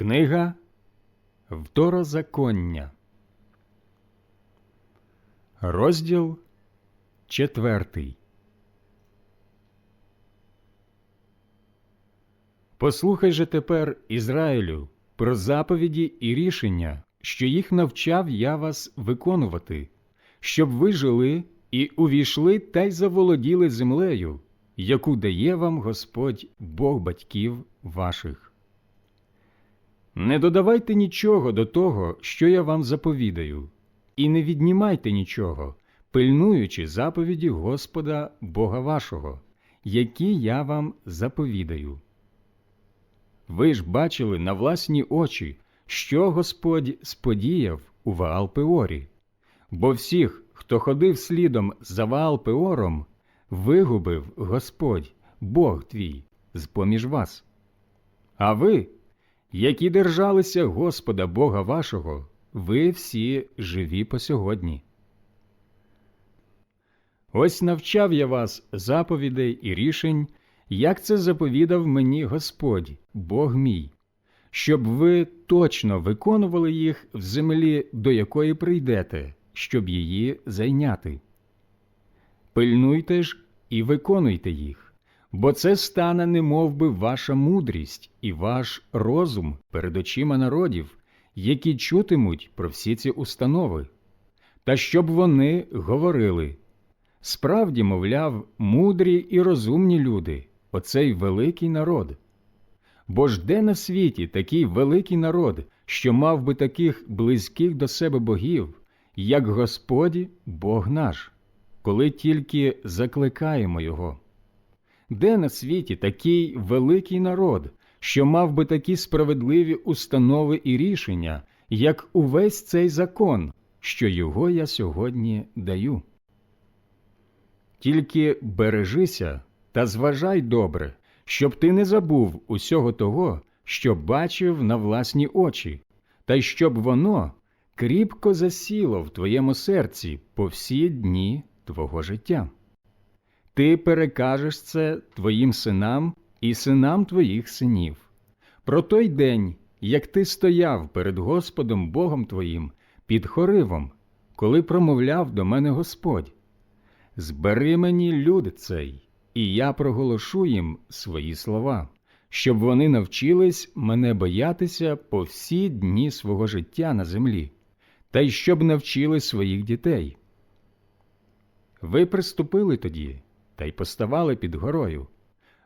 Книга Второзаконня, розділ четвертий. Послухай же тепер, Ізраїлю, про заповіді і рішення, що їх навчав я вас виконувати, щоб ви жили і увійшли та й заволоділи землею, яку дає вам Господь Бог батьків ваших. Не додавайте нічого до того, що я вам заповідаю, і не віднімайте нічого, пильнуючи заповіді Господа Бога вашого, які я вам заповідаю. Ви ж бачили на власні очі, що Господь сподіяв у Ваал-Пеорі, бо всіх, хто ходив слідом за Ваал-Пеором, вигубив Господь, Бог твій, з поміж вас. А ви, які держалися Господа Бога вашого, ви всі живі по сьогодні. Ось навчав я вас заповідей і рішень, як це заповідав мені Господь, Бог мій, щоб ви точно виконували їх в землі, до якої прийдете, щоб її зайняти. Пильнуйте ж і виконуйте їх, бо це стане немов би ваша мудрість і ваш розум перед очима народів, які чутимуть про всі ці установи, та щоб вони говорили. Справді, мовляв, мудрі і розумні люди, оцей великий народ. Бо ж де на світі такий великий народ, що мав би таких близьких до себе богів, як Господь Бог наш, коли тільки закликаємо Його? Де на світі такий великий народ, що мав би такі справедливі установи і рішення, як увесь цей закон, що його я сьогодні даю? Тільки бережися та зважай добре, щоб ти не забув усього того, що бачив на власні очі, та й щоб воно кріпко засіло в твоєму серці по всі дні твого життя. Ти перекажеш це твоїм синам і синам твоїх синів. Про той день, як ти стояв перед Господом Богом твоїм під хоривом, коли промовляв до мене Господь. Збери мені люд цей, і я проголошу їм свої слова, щоб вони навчились мене боятися по всі дні свого життя на землі, та й щоб навчили своїх дітей. Ви приступили тоді та й поставали під горою,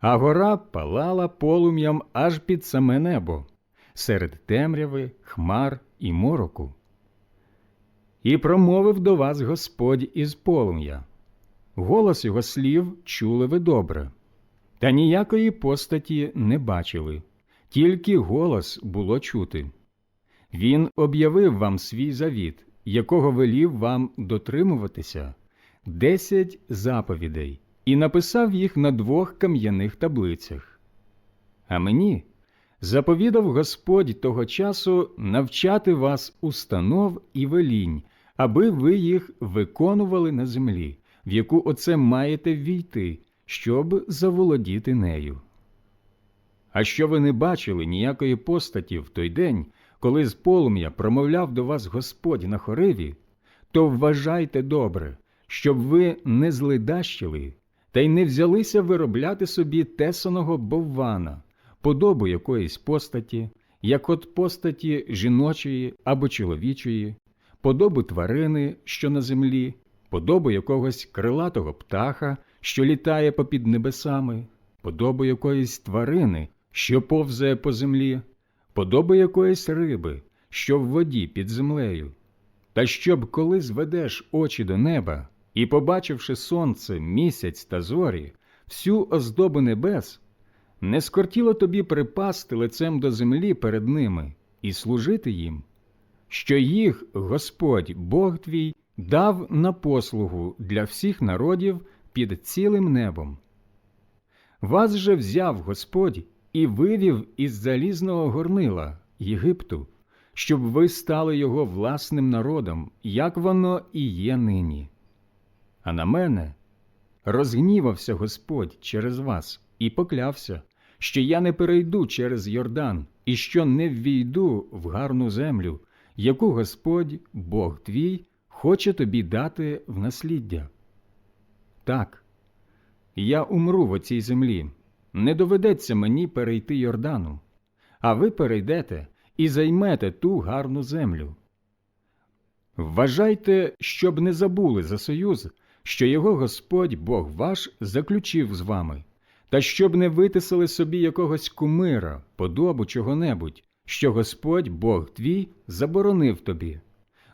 а гора палала полум'ям аж під саме небо, серед темряви, хмар і мороку. І промовив до вас Господь із полум'я. Голос його слів чули ви добре, та ніякої постаті не бачили, тільки голос було чути. Він об'явив вам свій завіт, якого велів вам дотримуватися, десять заповідей, і написав їх на двох кам'яних таблицях. А мені заповідав Господь того часу навчати вас установ і велінь, аби ви їх виконували на землі в яку оце маєте ввійти, щоб заволодіти нею. А що ви не бачили ніякої постаті в той день, коли з полум'я промовляв до вас Господь на хориві, то вважайте добре, щоб ви не злидащили та й не взялися виробляти собі тесаного боввана, подобу якоїсь постаті, як от постаті жіночої або чоловічої, подобу тварини, що на землі, подобу якогось крилатого птаха, що літає попід небесами, подобу якоїсь тварини, що повзає по землі, подобу якоїсь риби, що в воді під землею. Та щоб, коли зведеш очі до неба і, побачивши сонце, місяць та зорі, всю оздобу небес, не скортіло тобі припасти лицем до землі перед ними і служити їм, що їх Господь Бог твій дав на послугу для всіх народів під цілим небом. Вас же взяв Господь і вивів із залізного горнила Єгипту, щоб ви стали його власним народом, як воно і є нині. А на мене розгнівався Господь через вас і поклявся, що я не перейду через Йордан і що не ввійду в гарну землю, яку Господь, Бог твій, хоче тобі дати в насліддя. Так, я умру в оцій землі, не доведеться мені перейти Йордану, а ви перейдете і займете ту гарну землю. Вважайте, щоб не забули за союз, що його Господь Бог ваш заключив з вами, та щоб не витисали собі якогось кумира, подобу чого-небудь, що Господь Бог твій заборонив тобі.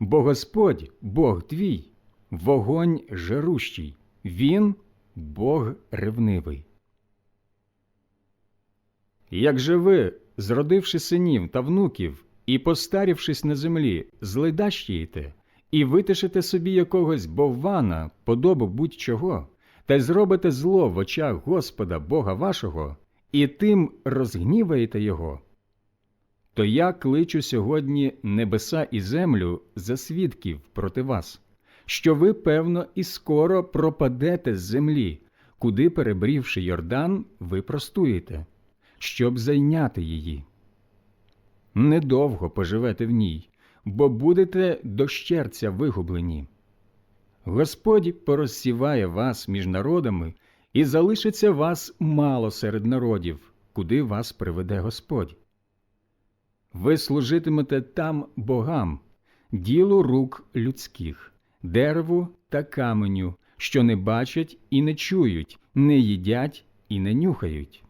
Бо Господь, Бог твій, вогонь жарущий, Він Бог ревнивий. Як же ви, зродивши синів та внуків і постарівшись на землі, зледащієте і витишите собі якогось боввана, подобу будь-чого, та й зробите зло в очах Господа Бога вашого, і тим розгніваєте Його, то я кличу сьогодні небеса і землю за свідків проти вас, що ви, певно, і скоро пропадете з землі, куди, перебрівши Йордан, ви простуєте, щоб зайняти її. Недовго поживете в ній, бо будете дощерця вигублені. Господь порозсіває вас між народами, і залишиться вас мало серед народів, куди вас приведе Господь. Ви служитимете там богам, ділу рук людських, дереву та каменю, що не бачать і не чують, не їдять і не нюхають.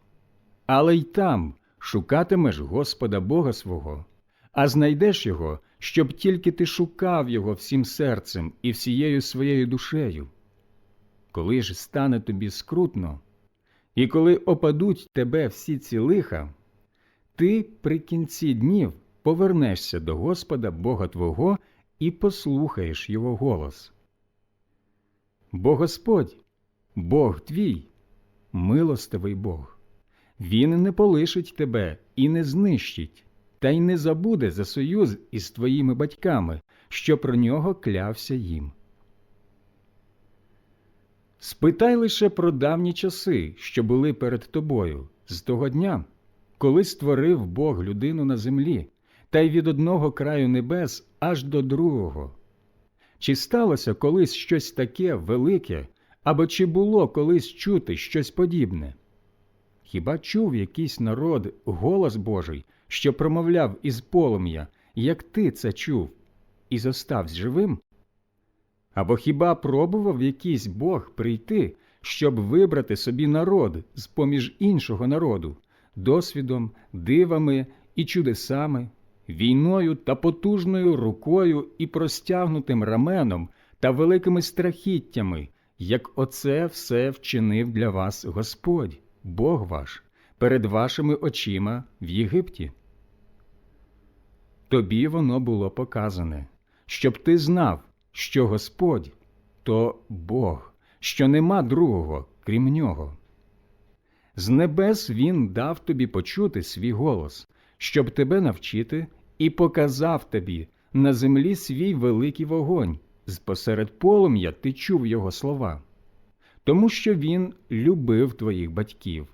Але й там шукатимеш Господа Бога свого, а знайдеш його, щоб тільки ти шукав його всім серцем і всією своєю душею. Коли ж стане тобі скрутно, і коли опадуть тебе всі ці лиха, ти при кінці днів повернешся до Господа Бога Твого і послухаєш Його голос. Бо Господь, Бог твій, милостивий Бог, Він не полишить тебе і не знищить, та й не забуде за союз із твоїми батьками, що про нього клявся їм. Спитай лише про давні часи, що були перед тобою, з того дня, коли створив Бог людину на землі, та й від одного краю небес аж до другого. Чи сталося колись щось таке велике, або чи було колись чути щось подібне? Хіба чув якийсь народ голос Божий, що промовляв із полум'я, як ти це чув, і зоставсь живим? Або хіба пробував якийсь Бог прийти, щоб вибрати собі народ з поміж іншого народу, досвідом, дивами і чудесами, війною та потужною рукою і простягнутим раменом та великими страхіттями, як оце все вчинив для вас Господь, Бог ваш, перед вашими очима в Єгипті? Тобі воно було показане, щоб ти знав, що Господь то Бог, що нема другого, крім нього. З небес Він дав тобі почути свій голос, щоб тебе навчити, і показав тобі на землі свій великий вогонь, з посеред полум'я ти чув його слова. Тому що він любив твоїх батьків,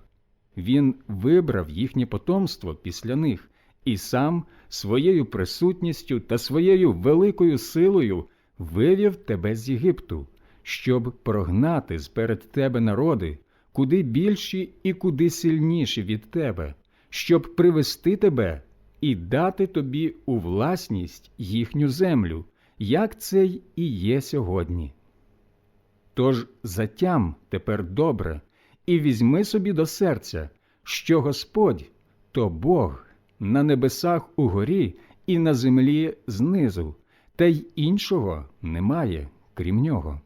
він вибрав їхнє потомство після них і сам своєю присутністю та своєю великою силою вивів тебе з Єгипту, щоб прогнати зперед тебе народи, куди більші і куди сильніші від тебе, щоб привести тебе і дати тобі у власність їхню землю, як це й і є сьогодні. Тож затям тепер добре, і візьми собі до серця, що Господь то Бог на небесах угорі і на землі знизу, та й іншого немає, крім нього.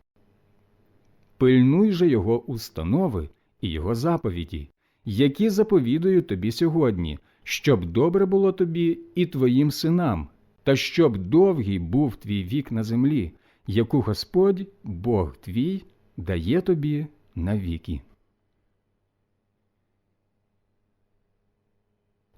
Пильнуй же його установи і його заповіді, які заповідую тобі сьогодні, щоб добре було тобі і твоїм синам, та щоб довгий був твій вік на землі, яку Господь, Бог твій, дає тобі навіки.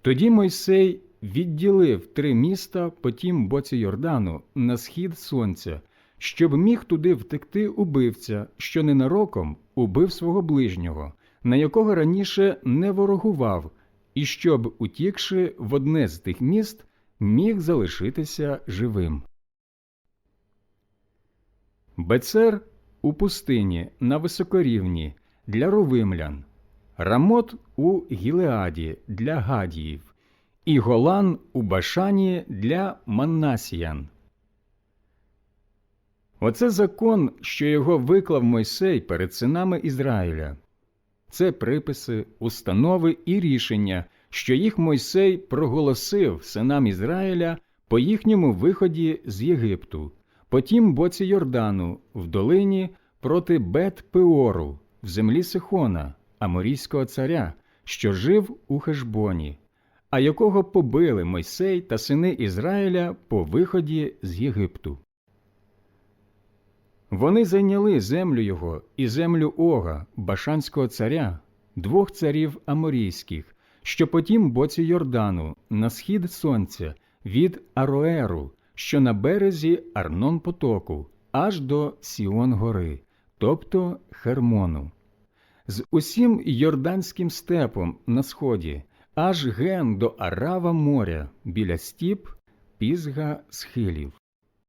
Тоді Мойсей відділив три міста по тім боці Йордану на схід сонця, щоб міг туди втекти убивця, що ненароком убив свого ближнього, на якого раніше не ворогував, і щоб, утікши в одне з тих міст, міг залишитися живим. Бецер у пустині на високорівні для ровимлян, Рамот у Гілеаді для гадіїв, і Голан у Башані для Маннасіян. Оце закон, що його виклав Мойсей перед синами Ізраїля. Це приписи, установи і рішення, що їх Мойсей проголосив синам Ізраїля по їхньому виході з Єгипту, по тім боці Йордану, в долині проти Бет-Пеору, в землі Сихона, аморійського царя, що жив у Хешбоні, а якого побили Мойсей та сини Ізраїля по виході з Єгипту. Вони зайняли землю його і землю Ога, Башанського царя, двох царів аморійських, що по тім боці Йордану, на схід сонця, від Ароеру, що на березі Арнон потоку, аж до Сіон гори, тобто Хермону. З усім Йорданським степом на сході, аж ген до Арава моря, біля стіп, пізга схилів.